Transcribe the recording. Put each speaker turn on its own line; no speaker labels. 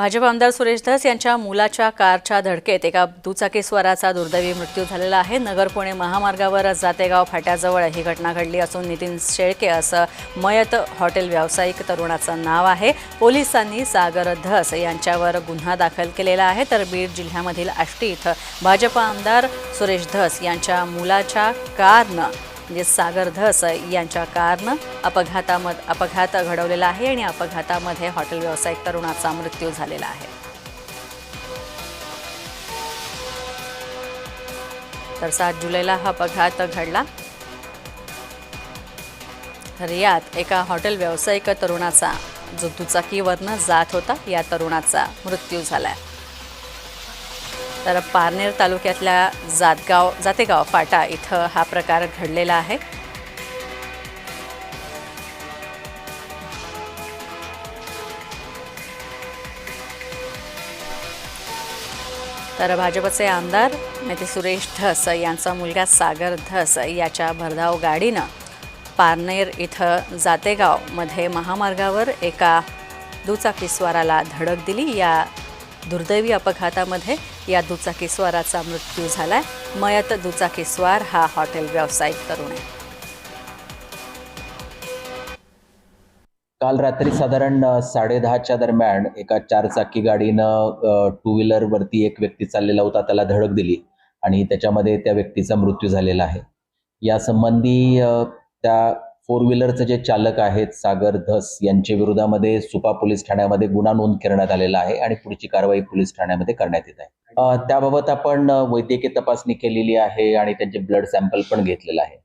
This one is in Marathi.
भाजप आमदार सुरेश धस यांच्या मुलाच्या कारच्या धडकेत एका दुचाकीस्वाराचा दुर्दैवी मृत्यू झालेला आहे. नगर पुणे महामार्गावर जातेगाव फाट्याजवळ ही घटना घडली असून नितीन शेळके असं मयत हॉटेल व्यावसायिक तरुणाचं नाव आहे. पोलिसांनी सागर धस यांच्यावर गुन्हा दाखल केलेला आहे. तर बीड जिल्ह्यामधील आष्टी इथं भाजप आमदार सुरेश धस यांच्या मुलाच्या कारनं म्हणजे सागर धस यांच्या कारनं अपघातामध्ये अपघात घडवलेला आहे आणि अपघातामध्ये हॉटेल व्यावसायिक तरुणाचा मृत्यू झालेला आहे. तर सात जुलैला हा अपघात घडला. तर यात एका हॉटेल व्यावसायिक तरुणाचा जो दुचाकीवरनं जात होता या तरुणाचा मृत्यू झालाय. तर पारनेर तालुक्यातल्या जातगाव जातेगाव फाटा इथं हा प्रकार घडलेला आहे. तर भाजपचे आमदार नेते सुरेश धस यांचा मुलगा सागर धस याच्या भरधाव गाडीनं पारनेर इथं जातेगावमध्ये महामार्गावर एका दुचाकीस्वाराला धडक दिली. या दुर्दैवी अपघातामध्ये या दुचाकीस्वाराचा मृत्यू झालाय. मयत दुचाकीस्वार हा हॉटेल व्यावसायिक तरुण आहे.
काल रात्री साधारण साडेदहाच्या दरम्यान एका चारचाकी गाडीनं टू व्हीलर वरती एक व्यक्ती चाललेला होता. त्याला धडक दिली आणि त्याच्यामध्ये त्या व्यक्तीचा मृत्यू झालेला आहे. या संबंधी त्या फोर व्हीलरचे जे चालक आहेत सागर धस यांच्या विरोधामध्ये सुपा पोलीस ठाण्यामध्ये गुन्हा नोंद करण्यात आलेला आहे आणि पुढची कारवाई पोलीस ठाण्यामध्ये करण्यात येत आहे. त्याबाबत आपण वैद्यकीय तपासणी केलेली आहे आणि त्यांचे ब्लड सॅम्पल पण घेतलेलं आहे.